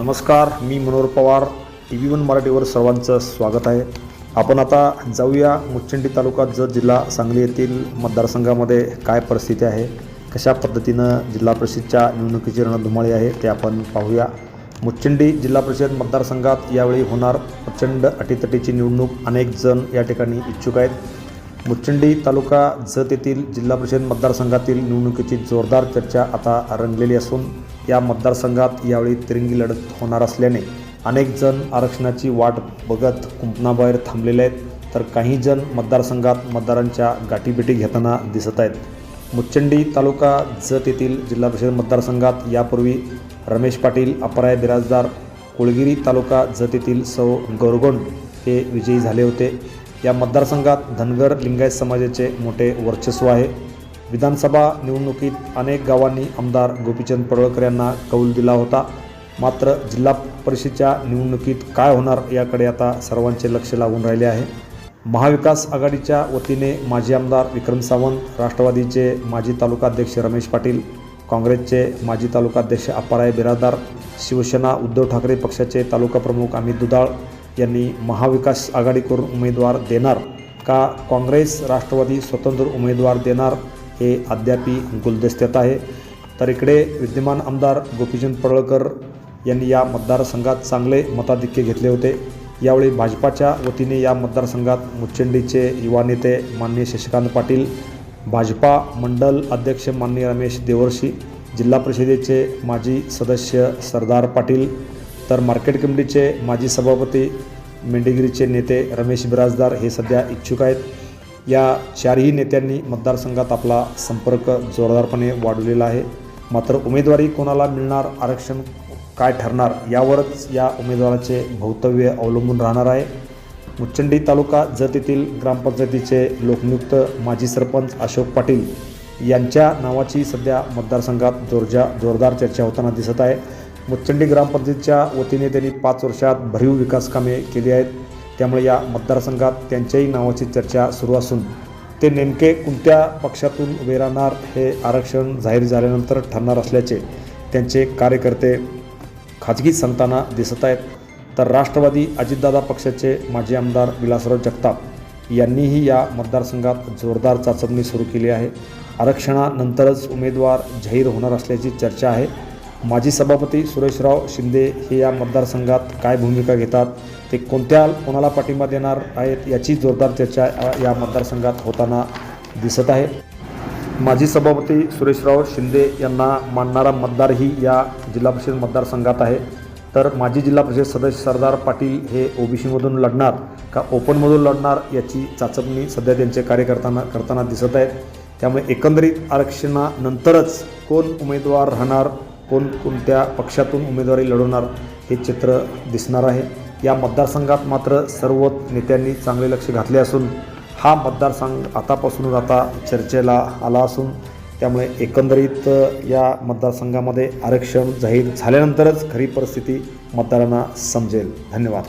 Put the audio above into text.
नमस्कार मी Manohar Pawar. T V one मराठीवर सर्वांचं स्वागत आहे. आपण आता जाऊया मुच्चंडी तालुका जत जिल्हा सांगली येथील मतदारसंघामध्ये काय परिस्थिती आहे कशा पद्धतीनं जिल्हा परिषदच्या निवडणुकीची रणधुमाळी आहे ते आपण पाहूया. मुच्चंडी जिल्हा परिषद मतदारसंघात यावेळी होणार प्रचंड अटीतटीची निवडणूक. अनेक जण या ठिकाणी इच्छुक आहेत. मुचंडी तालुका जत येथील जिल्हा परिषद मतदारसंघातील निवडणुकीची जोरदार चर्चा आता रंगलेली असून या मतदारसंघात यावेळी तिरंगी लढत होणार असल्याने अनेक जण आरक्षणाची वाट बघत कुंपणाबाहेर थांबलेले आहेत. तर काही जण मतदारसंघात मतदारांच्या गाठीभेटी घेताना दिसत आहेत. मुच्चंडी तालुका जत येथील जिल्हा परिषद मतदारसंघात यापूर्वी रमेश पाटील अपराय बिराजदार कोळगिरी तालुका जत येथील सौ गोरगोंड हे विजयी झाले होते. या मतदारसंघात धनगर लिंगायत समाजाचे मोठे वर्चस्व आहे. विधानसभा निवडणुकीत अनेक गावांनी आमदार गोपीचंद पडळकर यांना कौल दिला होता. मात्र जिल्हा परिषदेच्या निवडणुकीत काय होणार याकडे आता सर्वांचे लक्ष लागून राहिले आहे. महाविकास आघाडीच्या वतीने माजी आमदार विक्रम सावंत राष्ट्रवादीचे माजी तालुकाध्यक्ष रमेश पाटील काँग्रेसचे माजी तालुकाध्यक्ष अप्पाराय बिरादार शिवसेना उद्धव ठाकरे पक्षाचे तालुका प्रमुख अमित दुधाळ यांनी महाविकास आघाडीकडून उमेदवार देणार का काँग्रेस राष्ट्रवादी स्वतंत्र उमेदवार देणार हे अद्यापी गुलदस्त्यात आहे. तर इकडे विद्यमान आमदार गोपीचंद पडळकर यांनी या मतदारसंघात चांगले मताधिक्य घेतले होते. यावेळी भाजपाच्या वतीने या मतदारसंघात मुच्चंडीचे युवा नेते माननीय शशिकांत पाटील भाजपा मंडल अध्यक्ष माननीय रमेश देवर्षी जिल्हा परिषदेचे माजी सदस्य सरदार पाटील तर मार्केट कमिटीचे माजी सभापती मेंढेगिरीचे नेते रमेश बिराजदार हे सध्या इच्छुक आहेत. या चारही नेत्यांनी मतदारसंघात आपला संपर्क जोरदारपणे वाढवलेला आहे. मात्र उमेदवारी कोणाला मिळणार आरक्षण काय ठरणार यावरच या उमेदवाराचे भवितव्य अवलंबून राहणार आहे. मुच्चंडी तालुका जत येथील ग्रामपंचायतीचे लोकनियुक्त माजी सरपंच अशोक पाटील यांच्या नावाची सध्या मतदारसंघात जोरजा जोरदार चर्चा होताना दिसत आहे. मुच्चंडी ग्रामपंचायतीच्या वतीने त्यांनी पाच वर्षात भरीव विकास कामे केली आहेत. त्यामुळे या मतदारसंघात त्यांच्याही नावाची चर्चा सुरू असून ते नेमके कोणत्या पक्षातून उभे राहणार हे आरक्षण जाहीर झाल्यानंतर ठरणार असल्याचे त्यांचे कार्यकर्ते खाजगी सांगताना दिसत आहेत. तर राष्ट्रवादी अजितदादा पक्षाचे माजी आमदार विलासराव जगताप यांनीही या मतदारसंघात जोरदार चाचपणी सुरू केली आहे. आरक्षणानंतरच उमेदवार जाहीर होणार असल्याची चर्चा आहे. माजी सभापती सुरेशराव शिंदे हे या मतदारसंघात काय भूमिका घेतात ते कोणत्या कोणाला पाठिंबा देणार आहेत याची जोरदार चर्चा या मतदारसंघात होताना दिसत आहे. माजी सभापती सुरेशराव शिंदे यांना मानणारा मतदारही या जिल्हा परिषद मतदारसंघात आहे. तर माजी जिल्हा परिषद सदस्य सरदार पाटील हे ओबीसीमधून लढणार का ओपनमधून लढणार याची चाचपणी सध्या त्यांचे कार्यकर्त्यांना करताना दिसत आहेत त्यामुळे एकंदरीत आरक्षणानंतरच कोण उमेदवार राहणार कोण कोणत्या पक्षातून उमेदवारी लढवणार हे चित्र दिसणार आहे. या मतदारसंघात मात्र सर्व नेत्यांनी चांगले लक्ष घातले असून हा मतदारसंघ आतापासूनच आता चर्चेला आला असून त्यामुळे एकंदरीत या मतदारसंघामध्ये आरक्षण जाहीर झाल्यानंतरच खरी परिस्थिती मतदारांना समजेल. धन्यवाद.